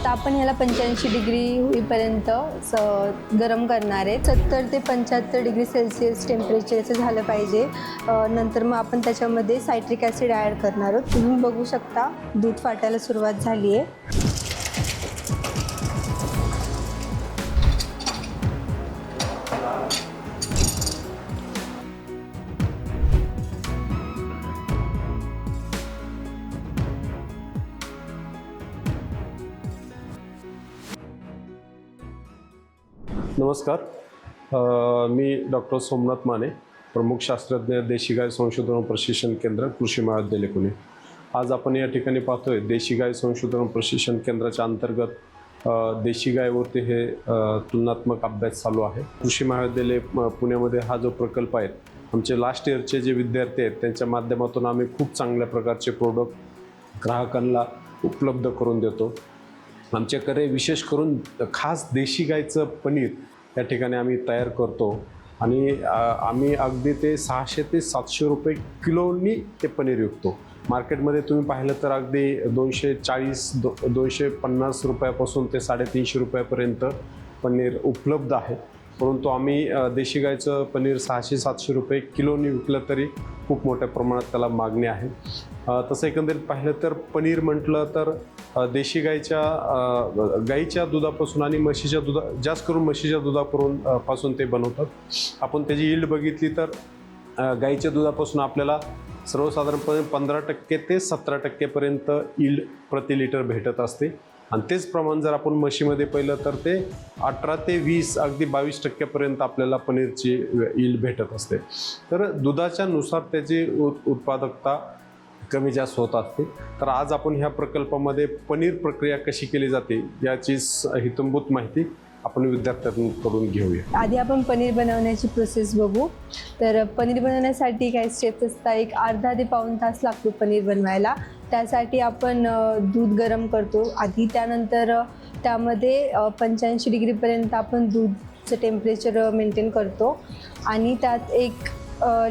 आता आपण ह्याला पंच्याऐंशी डिग्री होईपर्यंत स गरम करणार आहे. सत्तर ते पंच्याहत्तर डिग्री सेल्सिअस टेम्परेचरचं झालं पाहिजे. नंतर मग आपण त्याच्यामध्ये सायट्रिक ॲसिड ॲड करणार आहोत. तुम्ही बघू शकता दूध फाटायला सुरुवात झाली आहे. नमस्कार. मी डॉक्टर सोमनाथ माने प्रमुख शास्त्रज्ञ देशी गाय संशोधन व प्रशिक्षण केंद्र कृषी महाविद्यालय पुणे. आज आपण या ठिकाणी पाहतोय देशी गाय संशोधन प्रशिक्षण केंद्राच्या अंतर्गत देशी गायवरती हे तुलनात्मक अभ्यास चालू आहे. कृषी महाविद्यालय पुण्यामध्ये हा जो प्रकल्प आहे आमचे लास्ट इयरचे जे विद्यार्थी आहेत त्यांच्या माध्यमातून आम्ही खूप चांगल्या प्रकारचे प्रोडक्ट ग्राहकांना उपलब्ध करून देतो. आमच्याकडे विशेष करून खास देशी गायचं पनीर या ठिकाणी आम्ही तयार करतो. आणि आम्ही अगदी ते सहाशे ते सातशे रुपये किलोनी ते पनीर विकतो. मार्केटमध्ये तुम्ही पाहिलं तर अगदी दोनशे चाळीस दो दोनशे पन्नास रुपयापासून ते साडेतीनशे रुपयापर्यंत पनीर उपलब्ध आहे. परंतु आम्ही देशी गायचं पनीर सहाशे सातशे रुपये किलोनी विकलं तरी खूप मोठ्या प्रमाणात त्याला मागणी आहे. तसं एकंदरीत पाहिलं तर पनीर म्हटलं तर देशी गाईच्या गाईच्या दुधापासून आणि म्हशीच्या दुधा जास्त करून म्हशीच्या दुधापासून पासून ते बनवतात. आपण त्याची इल्ड बघितली तर गाईच्या दुधापासून आपल्याला सर्वसाधारणपणे पंधरा टक्के ते सतरा टक्केपर्यंत इल्ड प्रति लिटर भेटत असते. आणि तेच प्रमाण जर आपण म्हशीमध्ये पाहिलं तर ते अठरा ते वीस अगदी बावीस टक्क्यापर्यंत आपल्याला पनीरची इल्ड भेटत असते. तर दुधाच्या नुसार त्याची उत उत्पादकता कमी जास्त होत असते. तर आज आपण ह्या प्रकल्पामध्ये पनीर प्रक्रिया कशी केली जाते याची हितंभूत माहिती आपण विद्यार्थ्यांकडून घेऊया. आधी आपण पनीर बनवण्याची प्रोसेस बघू. तर पनीर बनवण्यासाठी काही स्टेप्स असतात. एक अर्धा ते पाऊण तास लागतो पनीर बनवायला. त्यासाठी आपण दूध गरम करतो. आधी त्यानंतर त्यामध्ये पंच्याऐंशी डिग्रीपर्यंत आपण दूधचं टेम्परेचर मेंटेन करतो. आणि त्यात एक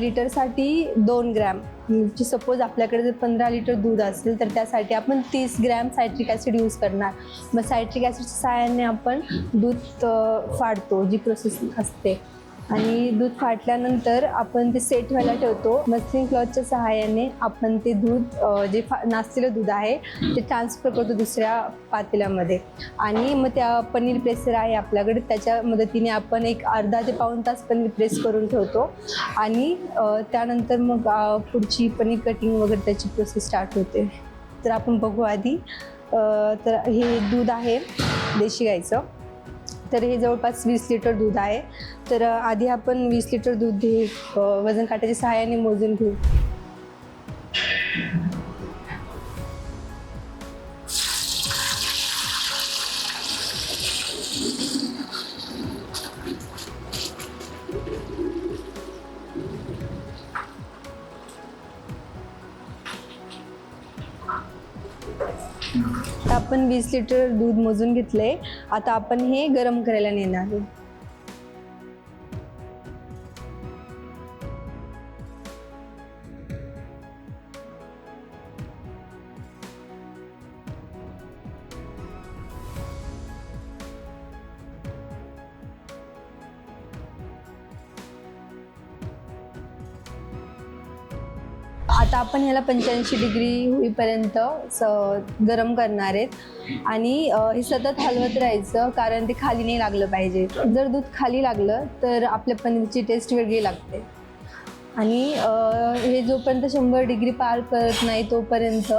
लिटरसाठी दोन ग्रॅम जी सपोज आपल्याकडे जर पंधरा लिटर दूध असेल तर त्यासाठी आपण तीस ग्रॅम सायट्रिक ॲसिड यूज करणार. मग सायट्रिक ॲसिडच्या सहाय्याने आपण दूध फाडतो जी प्रोसेस असते. आणि दूध फाटल्यानंतर आपण ते सेट व्हायला ठेवतो. मस्लिन क्लॉथच्या सहाय्याने आपण ते दूध जे फा नाचलेलं दूध आहे ते ट्रान्सफर करतो दुसऱ्या पातेल्यामध्ये. आणि मग त्या पनीर प्रेसर आहे आपल्याकडे त्याच्या मदतीने आपण एक अर्धा ते पाऊण तास पनीर प्रेस करून ठेवतो. आणि त्यानंतर मग पुढची पनीर कटिंग वगैरे त्याची प्रोसेस स्टार्ट होते. तर आपण बघू आधी. तर हे दूध आहे देशी गाईचं. तर हे जवळपास वीस लिटर दूध आहे. तर आधी आपण वीस लिटर दूध हे वजन काट्याच्या सहाय्याने मोजून घेऊ. आपण वीस लिटर दूध मोजून घेतलंय. आता आपण हे गरम करायला नेणार आहे आपण ह्याला पंच्याऐंशी डिग्री होईपर्यंत स गरम करणार आहेत. आणि हे सतत हलवत राहायचं कारण ते खाली नाही लागलं पाहिजे. जर दूध खाली लागलं तर आपल्या पनीरची टेस्ट वेगळी लागते. आणि हे जोपर्यंत शंभर डिग्री पार करत नाही तोपर्यंत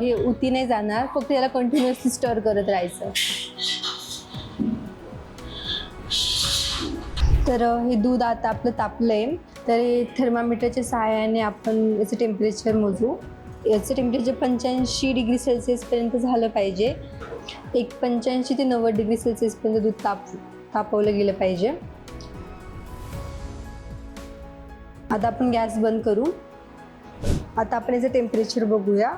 हे उती नाही जाणार. फक्त याला कंटिन्युअसली स्टर करत राहायचं. तर हे दूध आता आपलं तापलं आहे तर हे थर्मामीटरच्या सहाय्याने आपण याचं टेम्परेचर मोजू. याचं टेम्परेचर पंच्याऐंशी डिग्री सेल्सिअसपर्यंत झालं पाहिजे. एक पंच्याऐंशी ते नव्वद डिग्री सेल्सिअसपर्यंत दूध ताप तापवलं गेलं पाहिजे. आता आपण गॅस बंद करू. आता आपण याचं टेम्परेचर बघूया.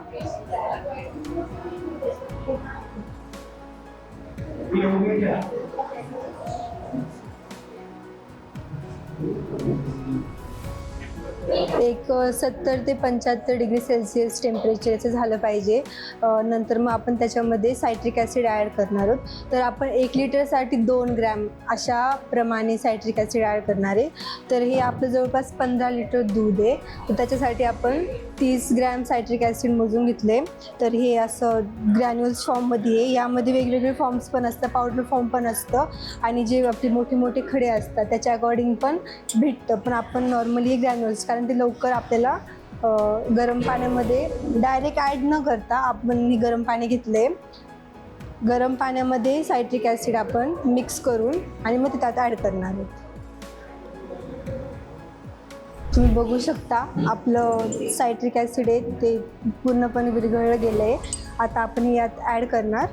एक सत्तर ते पंच्याहत्तर डिग्री सेल्सिअस टेम्परेचरचं झालं पाहिजे. नंतर मग आपण त्याच्यामध्ये सायट्रिक ॲसिड ॲड करणार आहोत. तर आपण एक लिटरसाठी दोन ग्रॅम अशा प्रमाणे सायट्रिक ॲसिड ॲड करणार आहे. तर हे आपलं जवळपास पंधरा लिटर दूध आहे. तर त्याच्यासाठी आपण तीस ग्रॅम सायट्रिक ॲसिड मोजून घेतले तर हे असं ग्रॅन्युअल्स फॉर्ममध्ये आहे. यामध्ये वेगवेगळे फॉर्म्स पण असतं पावडर फॉर्म पण असतं आणि जे आपले मोठे मोठे खडे असतात त्याच्या अकॉर्डिंग पण भेटतं. पण आपण नॉर्मली ग्रॅन्युअल्स कारण ते लवकर आपल्याला गरम पाण्यामध्ये डायरेक्ट ॲड न करता आपण गरम पाणी घेतले. गरम पाण्यामध्ये सायट्रिक ॲसिड आपण मिक्स करून आणि मग ते त्यात ॲड करणार आहोत. तुम्ही बघू शकता आपलं सायट्रिक ॲसिड आहे ते पूर्णपणे विरघळलं गेलं आहे आता आपण यात ॲड करणार.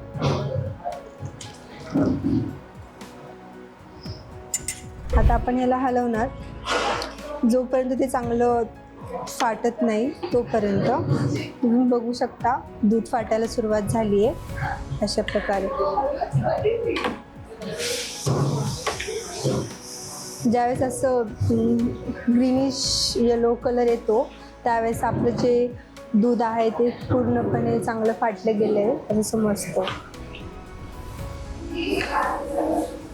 आता आपण याला हलवणार. जोपर्यंत ते चांगलं फाटत नाही तोपर्यंत. तुम्ही बघू शकता दूध फाटायला सुरुवात झाली आहे अशा प्रकारे. ज्यावेळेस असं ग्रीनिश येलो कलर येतो त्यावेळेस आपलं जे दूध आहे ते पूर्णपणे चांगलं फाटलं गेलं आहे असं समजतं.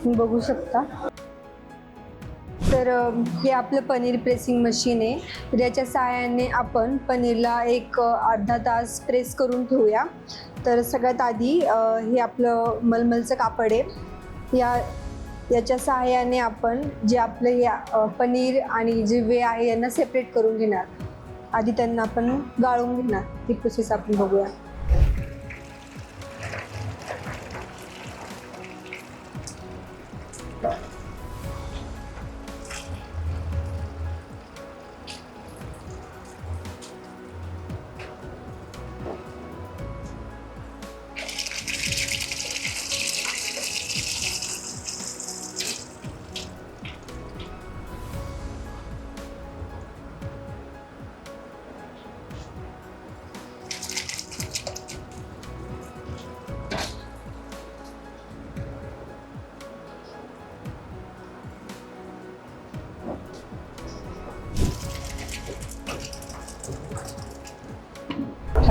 बघू शकता. तर हे आपलं पनीर प्रेसिंग मशीन आहे. याच्या सहाय्याने आपण पनीरला एक अर्धा तास प्रेस करून ठेवूया. तर सगळ्यात आधी हे आपलं मलमलचं कापड आहे. या याच्या सहाय्याने आपण जे आपलं हे पनीर आणि जे वे आहे यांना सेपरेट करून घेणार. आधी त्यांना आपण गाळून घेणार. ही प्रोसेस आपण बघूया.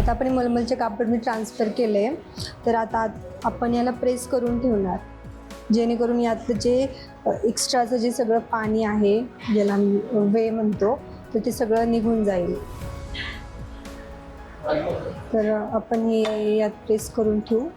आता आपण मलमलचे कापड मी ट्रान्सफर केले. तर आता आपण याला प्रेस करून ठेवणार. जेणेकरून यातलं जे एक्स्ट्राचं जे सगळं पाणी आहे ज्याला वे म्हणतो तर ते सगळं निघून जाईल. तर आपण हे यात प्रेस करून ठेवू.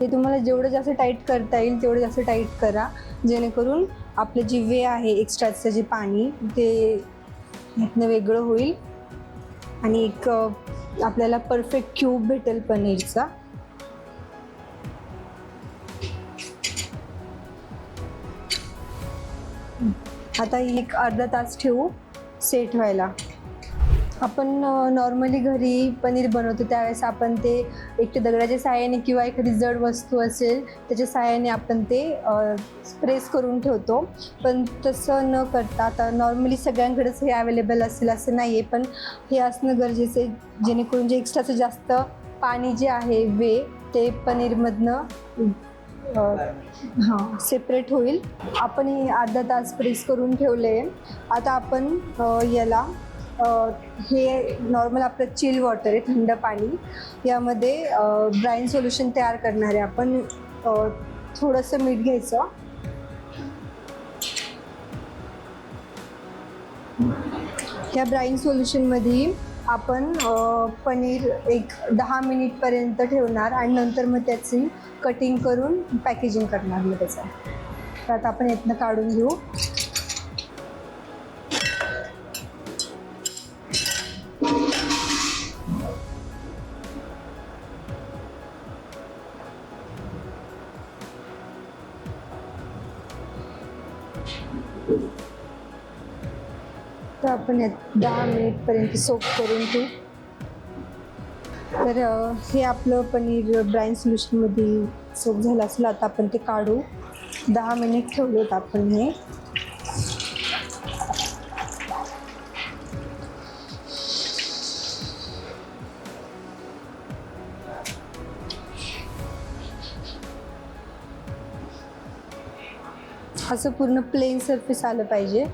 ते तुम्हाला जेवढं जास्त टाईट करता येईल तेवढं जास्त टाईट करा. जेणेकरून आपलं जी वे आहे एक्स्ट्राचं जे पाणी ते ह्यातनं वेगळं होईल. आणि एक आपल्याला परफेक्ट क्यूब भेटेल पनीरचा. आता ही एक अर्धा तास ठेवू सेट व्हायला. आपण नॉर्मली घरी पनीर बनवतो त्यावेळेस आपण ते एक दगडाच्या साहाय्याने किंवा एखादी जड वस्तू असेल त्याच्या साहाय्याने आपण ते प्रेस करून ठेवतो. पण तसं न करता आता नॉर्मली सगळ्यांकडेच हे अवेलेबल असेल असं नाही आहे पण हे असणं गरजेचं आहे जेणेकरून जे एक्स्ट्राचं जास्त पाणी जे आहे वे ते पनीरमधनं हां सेपरेट होईल. आपण हे अर्धा तास प्रेस करून ठेवले आता आपण याला हे नॉर्मल आपलं चिल वॉटर आहे थंड पाणी. यामध्ये ब्राईन सोल्युशन तयार करणारे आपण थोडंसं मीठ घ्यायचं. या ब्राईन सोल्युशनमध्ये आपण पनीर एक दहा मिनिटपर्यंत ठेवणार आणि नंतर मग त्याची कटिंग करून पॅकेजिंग करणार मग त्याचं तर आता आपण यातनं काढून घेऊ. आपण यात दहा मिनिटपर्यंत सोप करून ठेवू तर हे आपलं पनीर ब्राईन सोल्युशनमध्ये सोप झालं असलं आता आपण ते काढू. दहा मिनिट ठेवलेत आपण हे. असं पूर्ण प्लेन सरफेस आलं पाहिजे.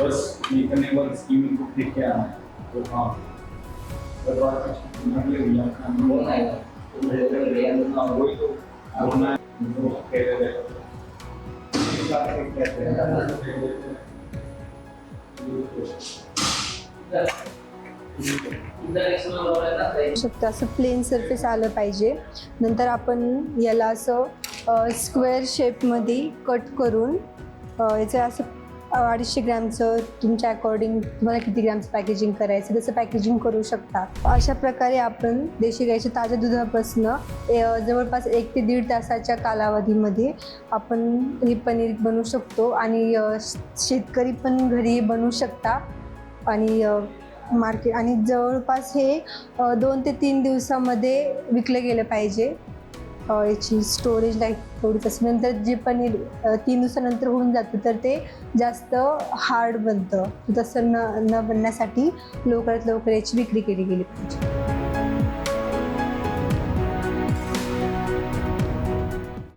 बस लिखने वाली स्कीम को देख के आना है तो हाँ और बात कुछ नहीं हुई अपना बोलना है हाँ वही तो बोलना है जो कह रहे थे इस बात को कहते हैं शकतं. असं प्लेन सरफेस आलं पाहिजे. नंतर आपण याला असं स्क्वेअर शेपमध्ये कट करून याचं असं अडीचशे ग्रॅमचं तुमच्या अकॉर्डिंग तुम्हाला किती ग्रॅमचं पॅकेजिंग करायचं तसं पॅकेजिंग करू शकता. अशा प्रकारे आपण देशी गाईच्या ताज्या दुधापासून जवळपास एक ते दीड तासाच्या कालावधीमध्ये आपण हे पनीर बनवू शकतो आणि शेतकरी पण घरी बनवू शकता आणि मार्केट आणि जवळपास हे दोन ते तीन दिवसामध्ये विकलं गेलं पाहिजे. याची स्टोरेज लाईफ थोडीच तसं नंतर जे पनीर तीन दिवसानंतर होऊन जातं तर ते जास्त हार्ड बनतं. तसं न न बनण्यासाठी लवकरात लवकर याची विक्री केली गेली पाहिजे.